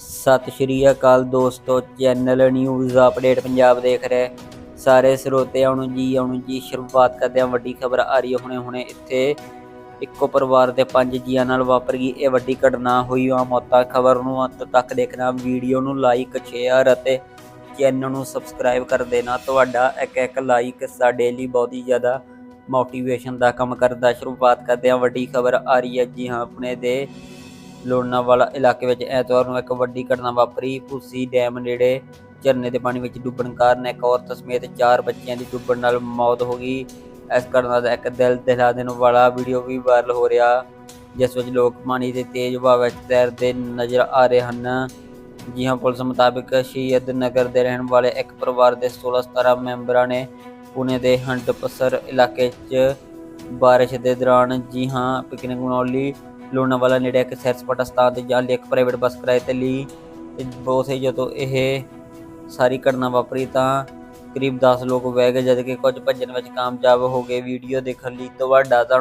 ਸਤਿ ਸ਼੍ਰੀ ਅਕਾਲ ਦੋਸਤੋ channel news update Punjab ਦੇਖ ਰਹੇ। ਸਾਰੇ ਸਰੋਤਿਆਂ ਨੂੰ ਜੀ, ਆਉਣ ਜੀ, ਸ਼ੁਰੂਆਤ ਕਰਦੇ ਹਾਂ ਵੱਡੀ ਖਬਰ ਆ ਰਹੀ ਹੈ ਹੁਣੇ ਹੁਣੇ। ਇੱਥੇ ਇੱਕੋ ਪਰਿਵਾਰ ਦੇ ਪੰਜ ਜੀਆਂ ਨਾਲ ਵਾਪਰ ਗਈ, ਇਹ ਵੱਡੀ ਘਟਨਾ ਹੋਈ ਆ। ਮੌਤਾਂ ਖਬਰ ਨੂੰ ਅੰਤ ਤੱਕ ਦੇਖਣਾ ਵੀਡੀਓ ਨੂੰ ਲਾਈਕ ਸ਼ੇਅਰ ਅਤੇ ਚੈਨਲ ਨੂੰ ਸਬਸਕ੍ਰਾਈਬ ਕਰ ਦੇਣਾ। ਤੁਹਾਡਾ ਇੱਕ ਇੱਕ ਲਾਈਕ ਸਾਡੇ ਲਈ ਬਹੁਤ ਹੀ ਜ਼ਿਆਦਾ ਮੋਟੀਵੇਸ਼ਨ ਦਾ ਕੰਮ ਕਰਦਾ। ਸ਼ੁਰੂਆਤ ਕਰਦੇ ਹਾਂ ਵੱਡੀ ਖਬਰ ਆ ਰਹੀ ਹੈ ਜੀ ਹਾਂ, ਆਪਣੇ ਦੇ ਲੋਨਾਵਾਲਾ ਇਲਾਕੇ ਵਿੱਚ ਐਤਵਾਰ ਨੂੰ ਇੱਕ ਵੱਡੀ ਘਟਨਾ ਵਾਪਰੀ। ਭੂਸੀ ਡੈਮ ਨੇੜੇ ਝਰਨੇ ਦੇ ਪਾਣੀ ਵਿੱਚ ਡੁੱਬਣ ਕਾਰਨ ਇੱਕ ਔਰਤ ਸਮੇਤ ਚਾਰ ਬੱਚਿਆਂ ਦੀ ਡੁੱਬਣ ਨਾਲ ਮੌਤ ਹੋ ਗਈ। ਇਸ ਘਟਨਾ ਦਾ ਇੱਕ ਦਿਲ ਦਹਿਲਾ ਦੇਣ ਵਾਲਾ ਵੀਡੀਓ ਵੀ ਵਾਇਰਲ ਹੋ ਰਿਹਾ, ਜਿਸ ਵਿੱਚ ਲੋਕ ਪਾਣੀ ਦੇ ਤੇਜ਼ ਵਹਾਅ ਵਿੱਚ ਤੈਰਦੇ ਨਜ਼ਰ ਆ ਰਹੇ ਹਨ। ਜੀ ਹਾਂ ਪੁਲਿਸ ਮੁਤਾਬਕ ਸ਼ਹੀਦ ਨਗਰ ਦੇ ਰਹਿਣ ਵਾਲੇ ਇੱਕ ਪਰਿਵਾਰ ਦੇ 16-17 ਮੈਂਬਰਾਂ ਨੇ ਪੁਣੇ ਦੇ ਹੰਡਪਸਰ ਇਲਾਕੇ 'ਚ ਬਾਰਿਸ਼ ਦੇ ਦੌਰਾਨ ਜੀ ਹਾਂ ਪਿਕਨਿਕ ਮਨਾਉਣ ਲਈ ਲੋਨਾਵਾਲਾ ਨੇੜੇ ਇੱਕ ਸੈਰ ਸਪਾਟਾ ਸਥਾਨ ਤੇ ਜਾਣ ਲਈ ਇੱਕ ਪ੍ਰਾਈਵੇਟ ਬੱਸ ਕਿਰਾਏ ਤੇ ਲਈ। ਬਹੁਤ ਹੀ ਜਦੋਂ ਇਹ ਸਾਰੀ ਘਟਨਾ ਵਾਪਰੀ ਤਾਂ ਕਰੀਬ 10 ਲੋਕ ਬਹਿ ਗਏ ਜਦਕਿ ਕੁਝ ਭੱਜਣ ਵਿੱਚ ਕਾਮਯਾਬ ਹੋ ਗਏ। ਵੀਡੀਓ ਦੇਖਣ ਲਈ ਤੁਹਾਡਾ ਧੰਨ-